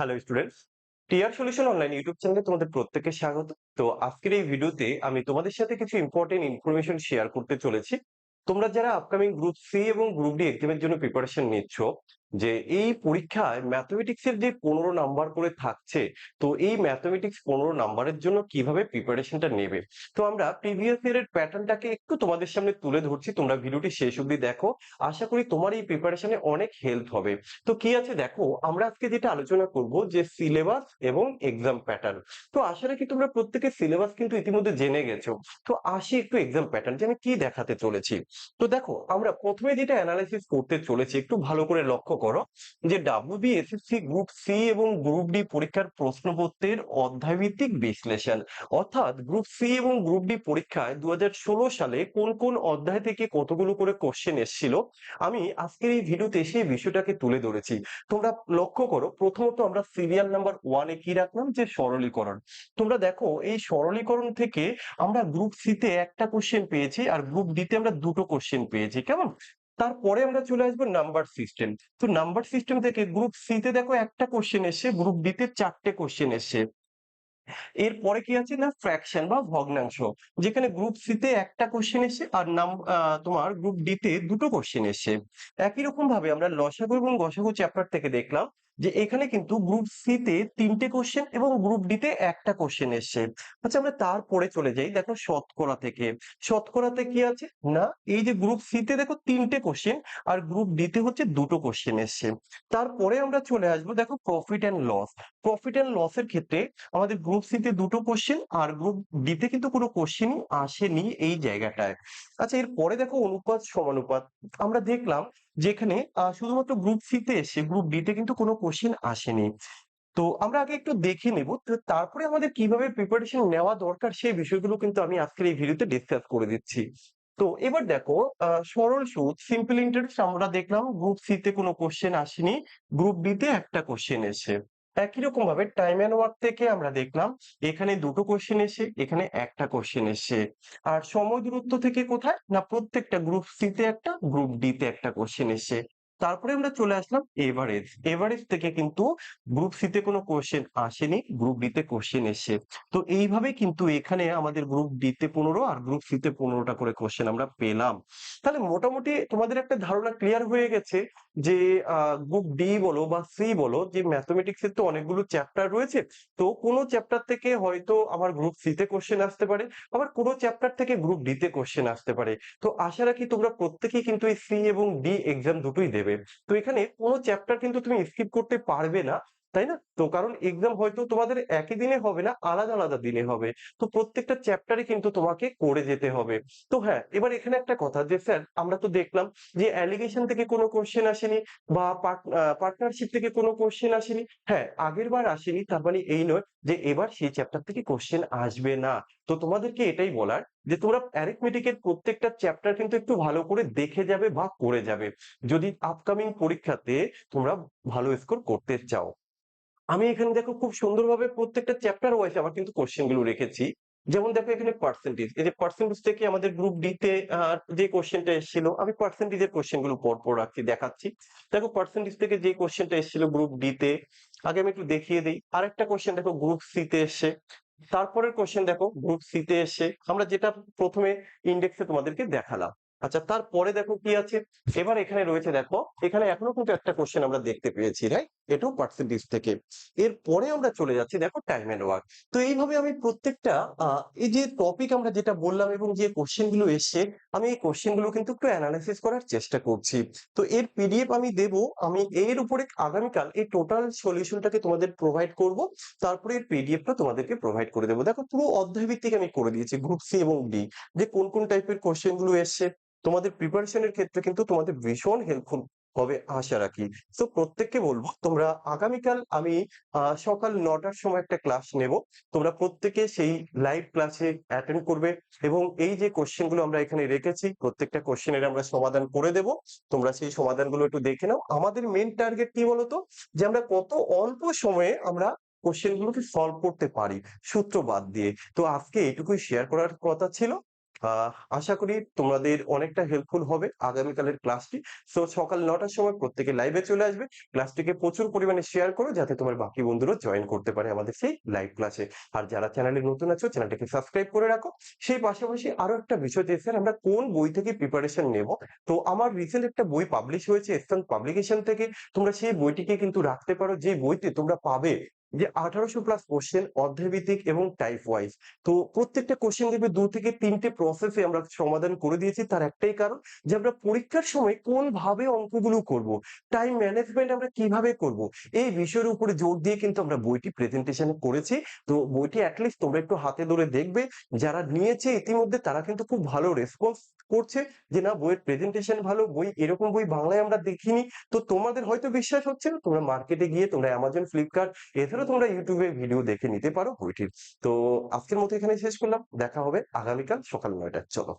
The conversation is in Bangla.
Hello students TR solution online YouTube চ্যানেলে তোমাদের প্রত্যেককে স্বাগত। তো আজকের এই ভিডিওতে আমি তোমাদের সাথে কিছু ইম্পর্টেন্ট ইনফরমেশন শেয়ার করতে চলেছি। তোমরা যারা আপকামিং গ্রুপ সি এবং গ্রুপ ডি এক্সামের জন্য প্রিপারেশন নিচ্ছ যে এই পরীক্ষায় ম্যাথমেটিক্স এর যে পনেরো নাম্বার করে থাকছে, তো এই ম্যাথমেটিক্স পনেরো নাম্বারের জন্য কীভাবে প্রিপারেশনটা নেবে? তো আমরা প্রিভিয়াস ইয়ারের প্যাটার্নটাকে একটু তোমাদের সামনে তুলে ধরছি, তোমরা ভিডিওটি শেষ অবধি দেখো। আশা করি তোমার এই প্রিপারেশনে অনেক হেল্প হবে। তো কি আছে দেখো, আমরা আজকে যেটা আলোচনা করব যে সিলেবাস এবং এক্সাম প্যাটার্ন তো আশা রাখি তোমরা প্রত্যেকে সিলেবাস কিন্তু ইতিমধ্যে জেনে গেছো। তো আসি একটু এক্সাম প্যাটার্ন যে আমি কি দেখাতে চলেছি। তো দেখো, আমরা প্রথমে যেটা অ্যানালাইসিস করতে চলেছি, একটু ভালো করে লক্ষ্য করো যে ডাব্লিউবি এসএসসি গ্রুপ সি এবং গ্রুপ ডি পরীক্ষার প্রশ্নপত্রের অধ্যায়ভিত্তিক বিশ্লেষণ। অর্থাৎ গ্রুপ সি এবং গ্রুপ ডি পরীক্ষায় দু সালে কোন কোন অধ্যায় থেকে কতগুলো করে কোশ্চেন এসেছিল, আমি আজকের এই ভিডিওতে সেই বিষয়টাকে তুলে ধরেছি। তোমরা লক্ষ্য করো, প্রথমত আমরা সিরিয়াল নাম্বার ওয়ানে কি রাখলাম? যে সরলীকরণ। তোমরা দেখো, এই সরলীকরণ থেকে আমরা গ্রুপ সিতে একটা কোশ্চেন পেয়েছি আর গ্রুপ ডিতে আমরা দুটো কোশ্চেন পেয়েছি। কেমন? তারপরে আমরা চলে আসব নাম্বার সিস্টেম তো নাম্বার সিস্টেম থেকে গ্রুপ সি তে দেখো একটা কোশ্চেন এসে গ্রুপ ডিতে চারটে কোশ্চেন এসে। এরপরে কি আছে না? ফ্র্যাকশন বা ভগ্নাংশ। যেখানে গ্রুপ সিতে একটা কোশ্চেন এসে আর নাম তোমার গ্রুপ ডিতে দুটো কোশ্চেন এসে। একই রকম ভাবে আমরা লসাগু এবং গসাগু চ্যাপ্টার থেকে দেখলাম যে এখানে কিন্তু গ্রুপ সিতে তিনটে কোশ্চেন এবং গ্রুপ ডিতে একটা কোশ্চেন এসছে আচ্ছা আমরা তারপরে চলে যাই দেখো শতকরা থেকে। শতকরাতে কি আছে? না, এই যে গ্রুপ সিতে দেখো তিনটে কোশ্চেন আর গ্রুপ ডিতে হচ্ছে দুটো কোশ্চেন এসছে তারপরে আমরা চলে আসব দেখো profit and loss profit and লসের ক্ষেত্রে আমাদের গ্রুপ সিতে দুটো কোশ্চেন আর গ্রুপ ডিতে কিন্তু কোনো কোশ্চেনই আসেনি এই জায়গাটায়। আচ্ছা এরপরে দেখো অনুপাত সমানুপাত। আমরা দেখলাম যেখানে শুধুমাত্র গ্রুপ সিতে এসে গ্রুপ ডিতে কিন্তু কোনো কোশ্চেন আসেনি। তো আমরা আগে একটু দেখে নেব তারপরে আমাদের কীভাবে প্রিপারেশন নেওয়া দরকার সেই বিষয়গুলো কিন্তু আমি আজকের এই ভিডিওতে ডিসকাস করে দিচ্ছি। তো এবার দেখো সরল সুদ সিম্পল ইন্টারেস্ট আমরা দেখলাম গ্রুপ সি তে কোনো কোশ্চেন আসেনি গ্রুপ বি তে একটা কোশ্চেন এসে। একই রকম ভাবে টাইম অ্যান্ড ওয়ার্ক থেকে আমরা দেখলাম, এখানে দুটো কোশ্চেন এসে, এখানে একটা কোশ্চেন এসে। আর সময় দূরত্ব থেকে কোথায়? না প্রত্যেকটা গ্রুপ সি তে একটা গ্রুপ ডি তে একটা কোশ্চেন এসে। তারপরে আমরা চলে আসলাম এভারেজ এভারেজ থেকে কিন্তু গ্রুপ সি তে কোনো কোশ্চেন আসেনি গ্রুপ ডি তে কোশ্চেন এসে তো এইভাবে কিন্তু এখানে আমাদের গ্রুপ ডি তে পনেরো আর গ্রুপ সি তে পনেরোটা করে কোশ্চেন আমরা পেলাম। তাহলে মোটামুটি তোমাদের একটা ধারণা ক্লিয়ার হয়ে গেছে যে গ্রুপ ডি বলো বা সি বলো, যে ম্যাথমেটিক্স এর তো অনেকগুলো চ্যাপ্টার রয়েছে, তো কোনো চ্যাপ্টার থেকে হয়তো আমার গ্রুপ সি তে কোশ্চেন আসতে পারে, আবার কোনো চ্যাপ্টার থেকে গ্রুপ ডি তে কোশ্চেন আসতে পারে। তো আশা রাখি তোমরা প্রত্যেকেই কিন্তু এই সি এবং ডি এক্সাম দুটোই দেবে। তো এখানে কোনো চ্যাপ্টার কিন্তু তুমি স্কিপ করতে পারবে না। তাই না? তো কারণ এক্সাম হয়তো তোমাদের একই দিনে হবে না, আলাদা আলাদা দিনে হবে। তো প্রত্যেকটা চ্যাপ্টারে কিন্তু তোমাকে করে যেতে হবে। তো হ্যাঁ এবার এখানে একটা কথা যে স্যার আমরা তো দেখলাম যে অ্যালিগেশন থেকে কোনো কোশ্চেন আসেনি বা পার্টনারশিপ থেকে কোনো কোশ্চেন আসেনি। হ্যাঁ আগের বার আসেনি, তার মানে এই নয় যে এবার সেই চ্যাপ্টার থেকে কোশ্চেন আসবে না। তো তোমাদেরকে এটাই বলার যে তোমরা অ্যারিথমেটিকের প্রত্যেকটা চ্যাপ্টার কিন্তু একটু ভালো করে দেখে যাবে বা করে যাবে। যদি আপকামিং পরীক্ষাতে তোমরা ভালো স্কোর করতে চাও। আমি এখানে দেখো খুব সুন্দরভাবে প্রত্যেকটা চ্যাপ্টার ওয়াইজ আবার কিন্তু কোশ্চেনগুলো রেখেছি। যেমন দেখো এখানে পার্সেন্টেজ এই যে পার্সেন্টেজ থেকে আমাদের গ্রুপ ডি তে যে কোশ্চেনটা এসেছিল, আমি পার্সেন্টেজের কোশ্চেনগুলো পর পর রাখছি, দেখাচ্ছি। দেখো পার্সেন্টেজ থেকে যে কোশ্চেনটা এসেছিল গ্রুপ ডি তে, আগে আমি একটু দেখিয়ে দিই। আরেকটা কোশ্চেন দেখো গ্রুপ সি তে এসে তারপরের কোশ্চেন দেখো গ্রুপ সি তে এসে আমরা যেটা প্রথমে ইন্ডেক্সে তোমাদেরকে দেখালাম। আচ্ছা তারপরে দেখো কি আছে? এবার এখানে রয়েছে দেখো, এখানে এখনও কিন্তু একটা কোশ্চেন আমরা দেখতে পেয়েছি রাইট এটাও পার্সেন্টেজ থেকে। এরপরে আমরা চলে যাচ্ছি দেখো টাইম এন্ড ওয়ার্ক তো এইভাবে আমি প্রত্যেকটা এই যে টপিক আমরা যেটা বললাম এবং যে কোশ্চেনগুলো এসছে, আমি এই কোশ্চেনগুলো কিন্তু একটু অ্যানালাইসিস করার চেষ্টা করছি। তো এর পিডিএফ আমি দেব, আমি এর উপরে আগামীকাল এই টোটাল সলিউশনটাকে তোমাদের প্রোভাইড করব, তারপরে এর পিডিএফটা তোমাদেরকে প্রোভাইড করে দেবো। দেখো, পুরো অধ্যায় ভিত্তিক আমি করে দিয়েছি গ্রুপ সি এবং ডি যে কোন কোন টাইপের কোশ্চেনগুলো এসছে। তোমাদের প্রিপারেশনের ক্ষেত্রে কিন্তু তোমাদের ভীষণ হেল্পফুল হবে আশা রাখি। তো প্রত্যেককে বলব, তোমরা আগামীকাল আমি সকাল নটার সময় একটা ক্লাস নেব। তোমরা প্রত্যেকে সেই লাইভ ক্লাসে অ্যাটেন্ড করবে এবং এই যে কোশ্চেনগুলো আমরা এখানে রেখেছি, প্রত্যেকটা কোশ্চেনের আমরা সমাধান করে দেব। তোমরা সেই সমাধানগুলো একটু দেখে নাও। আমাদের মেন টার্গেট কি বলতো? যে আমরা কত অল্প সময়ে আমরা কোশ্চেন গুলোকে সলভ করতে পারি, সূত্র বাদ দিয়ে। তো আজকে এইটুকুই শেয়ার করার কথা ছিল। আশা করি তোমাদের অনেকটা হেল্পফুল হবে আগামীকালের ক্লাসটি সো সকাল নটার সময় প্রত্যেকে লাইভে চলে আসবে। ক্লাসটিকে প্রচুর পরিমাণে শেয়ার করো যাতে তোমার বাকি বন্ধুরা জয়েন করতে পারে আমাদের সেই লাইভ ক্লাসে আর যারা চ্যানেলে নতুন আছো চ্যানেলটাকে সাবস্ক্রাইব করে রাখো। সেই পাশাপাশি আরও একটা বিষয় যে স্যার আমরা কোন বই থেকে প্রিপারেশন নেব? তো আমার রিসেন্ট একটা বই পাবলিশ হয়েছে পাবলিকেশন থেকে। তোমরা সেই বইটিকে কিন্তু রাখতে পারো। যে বইতে তোমরা পাবে যে আঠারোশো প্লাস কোশ্চেন অধ্যায়ভিত্তিক এবং টাইপ ওয়াইজ তো প্রত্যেকটা কোশ্চেন দেবে দু থেকে তিনটে প্রসেসে আমরা সমাধান করে দিয়েছি। তার একটাই কারণ যে আমরা পরীক্ষার সময় কোন ভাবে অঙ্কগুলো করব টাইম ম্যানেজমেন্ট আমরা কীভাবে করব, এই বিষয়ের উপরে জোর দিয়ে কিন্তু আমরা বইটি প্রেজেন্টেশন করেছি। তো বইটি অ্যাটলিস্ট তোমরা একটু হাতে ধরে দেখবে। যারা নিয়েছে ইতিমধ্যে তারা কিন্তু খুব ভালো রেসপন্স করছে যে, না, বইয়ের প্রেজেন্টেশন ভালো, বই এরকম বই বাংলায় আমরা দেখিনি। তো তোমাদের হয়তো বিশ্বাস হচ্ছে না, তোমরা মার্কেটে গিয়ে তোমরা অ্যামাজন ফ্লিপকার্ট এছাড়াও তোমরা ইউটিউবে ভিডিও দেখে নিতে পারো বইটির তো আজকের মতো এখানে শেষ করলাম, দেখা হবে আগামীকাল সকাল নয়টায়, চলো।